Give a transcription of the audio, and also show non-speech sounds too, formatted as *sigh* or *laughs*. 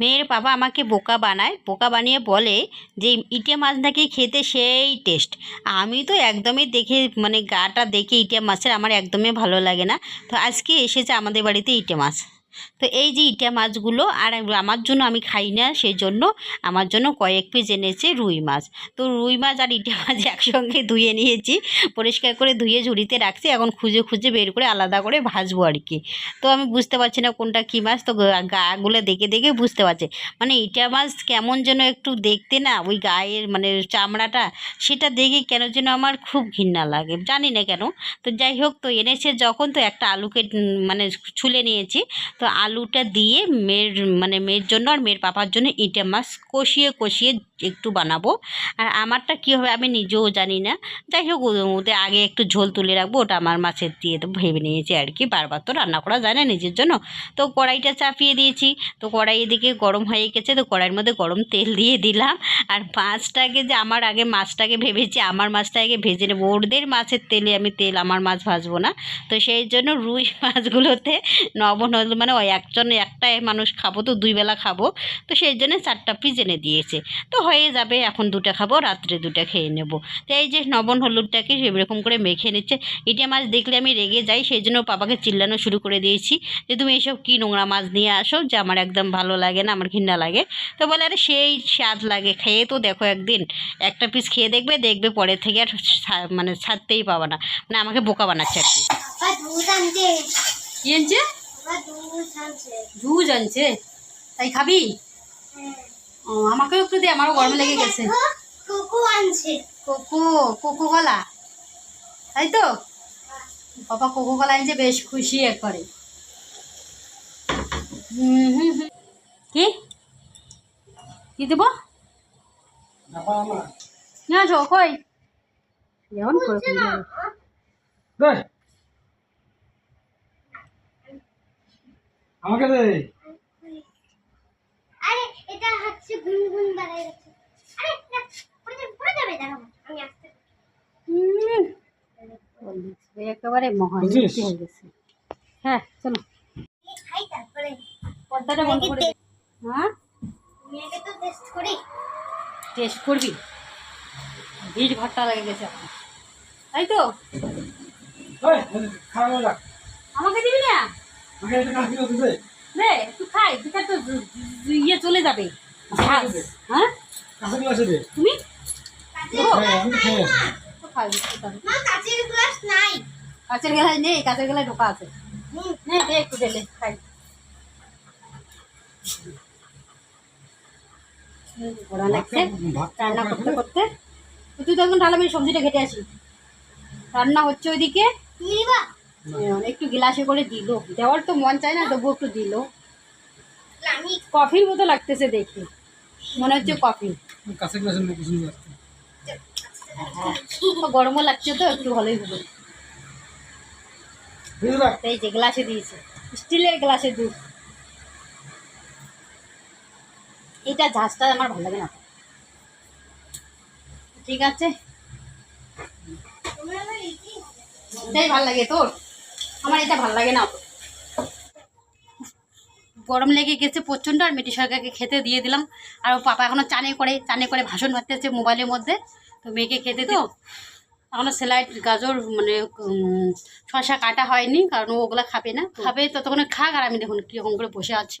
মেয়ের বাবা আমাকে বোকা বানায়, বোকা বানিয়ে বলে যে ইটে মাছ নাকি খেতে সেই টেস্ট আমি তো একদমই দেখে মানে গাটা দেখে ইটে মাছের আমার একদমই ভালো লাগে না। তো আজকে এসেছে আমাদের বাড়িতে ইটে মাছ। তো এই যে ইটা মাছগুলো আর আমার জন্য আমি খাই না সেই জন্য আমার জন্য কয়েক পিস এনেছে রুই মাছ। তো রুই মাছ আর ইটা মাছ *laughs* একসঙ্গে ধুয়ে নিয়েছি, পরিষ্কার করে ধুয়ে ঝুড়িতে রাখছি, এখন খুঁজে খুঁজে বের করে আলাদা করে ভাজবো আর কি। তো আমি বুঝতে পারছি না কোনটা কী মাছ, তো গাগুলো দেখে দেখে বুঝতে পারছি। মানে ইটা মাছ কেমন যেন একটু দেখতে না, ওই গায়ের মানে চামড়াটা, সেটা দেখে কেন যেন আমার খুব ঘৃণা লাগে, জানি না কেন। তো যাই হোক, তো এনেছে যখন, তো একটা আলুকে মানে ছুলে নিয়েছি। তো আলুটা দিয়ে মেয়ের মানে মেয়ের জন্য আর মেয়ের পাপার জন্য ইটা মাছ কষিয়ে কষিয়ে একটু বানাবো। আর আমারটা কী হবে আমি নিজেও জানি না। যাই হোক ওদের আগে একটু ঝোল তুলে রাখব, ওটা আমার মাছের দিয়ে তো ভেবে নিয়েছি আর কি, বারবার তো রান্না করা যায় না নিজের জন্য। তো কড়াইটা চাপিয়ে দিয়েছি। তো কড়াই এদিকে গরম হয়ে গেছে, তো কড়াইয়ের মধ্যে গরম তেল দিয়ে দিলাম। আর মাছটাকে যে আমার আগে মাছটাকে ভেবেছি, আমার মাছটা আগে ভেজে নেব। ওদের মাছের তেলে আমি তেল, আমার মাছ ভাজবো না। তো সেই জন্য রুই মাছগুলোতে নবন মানে ওই একজন একটাই মানুষ খাব তো দুই বেলা খাব। তো সেই জন্য চারটা পিস এনে দিয়েছে। তো হয়ে যাবে এখন দুটো খাব রাত্রে দুটো খেয়ে নেব। তো এই যে নবন হলুদটাকে এরকম করে মেখে নিচ্ছে। ইটা মাছ দেখলে আমি রেগে যাই সেই জন্য বাবাকে চিল্লানো শুরু করে দিয়েছি যে তুমি এইসব কী নোংরা মাছ নিয়ে আসো যে আমার একদম ভালো লাগে না আমার ঘৃণা লাগে? তো বলে আরে সেই স্বাদ লাগে খেয়ে তো দেখো একদিন। একটা পিস খেয়ে দেখবে দেখবে পরে থেকে আর মানে ছাড়তেই পাবা না। মানে আমাকে বোকা বানাচ্ছে আর কি। দুধ আনছে। তাই খাবি। ও আমাকেও একটু দে আমারও গরম লেগে গেছে। কুকু আনছে। কোকো কোকো কলা। তাই তো? বাবা কোকো কলা আনছে বেশ খুশি একবারে। হুম হুম হুম। কি? কি দেবো? নিয়ে আসো কই যেমন করে করে দেবো। দে আমাকে দে। আরে এটা হচ্ছে গুনগুন বাড়াই গেছে। আরে না, পড়ে যাবে পড়ে যাবে দাঁড়াও আমি আসতে হুম। একেবারে মহান হয়ে গেছে। হ্যাঁ চলো। খাই তারপরে পর্দাটা বন্ধ করে হ্যাঁ? তো টেস্ট করি। টেস্ট করবি? ভিড় লেগে গেছে এখন। তাই তো? আমাকে দিবি না? রে খাই দুটা তো ইয়ে চলে যাবে। হ্যাঁ? তুমি? হ্যাঁ কাচের গ্লাস নাই। কাঁচের গেলায় নেই কাঁচের গেলায় ঢোকা আছে। নে দে একটু ঢেলে খাই। লাগছে। রান্না করতে করতে। তো তুই তো এখন তাহলে আমি সবজিটা ঘেটে আসি। রান্না হচ্ছে ওইদিকে। হ্যাঁ, একটু গ্লাসে করে দিল। দেওয়ার তো মন চায় না তবু একটু দিল। কফির মতো লাগতেছে দেখে মনে হচ্ছে কফি। তো গরমও লাগছে তো একটু ভালোই তো এই যে গ্লাসে দিয়েছে। স্টিলের গ্লাসে দুধ। এটা ঝাঁজটা আমার ভালো লাগে না। ঠিক আছে? ভালো লাগে তোর? আমার এটা ভালো লাগে না। গরম লেগে গেছে প্রচণ্ড, আর মেটি সরকারকে খেতে দিয়ে দিলাম। আর ও পাপা এখনও চানে করে চানে করে ভাষণ মারতেছে মোবাইলের মধ্যে। তো মেয়েকে খেতে তো এখনও সেলাই গাজর মানে শশা কাটা হয়নি, কারণ ওগুলা খাবে না। খাবে, ততক্ষণে খাক, আর আমি দেখুন কীরকম করে বসে আছি।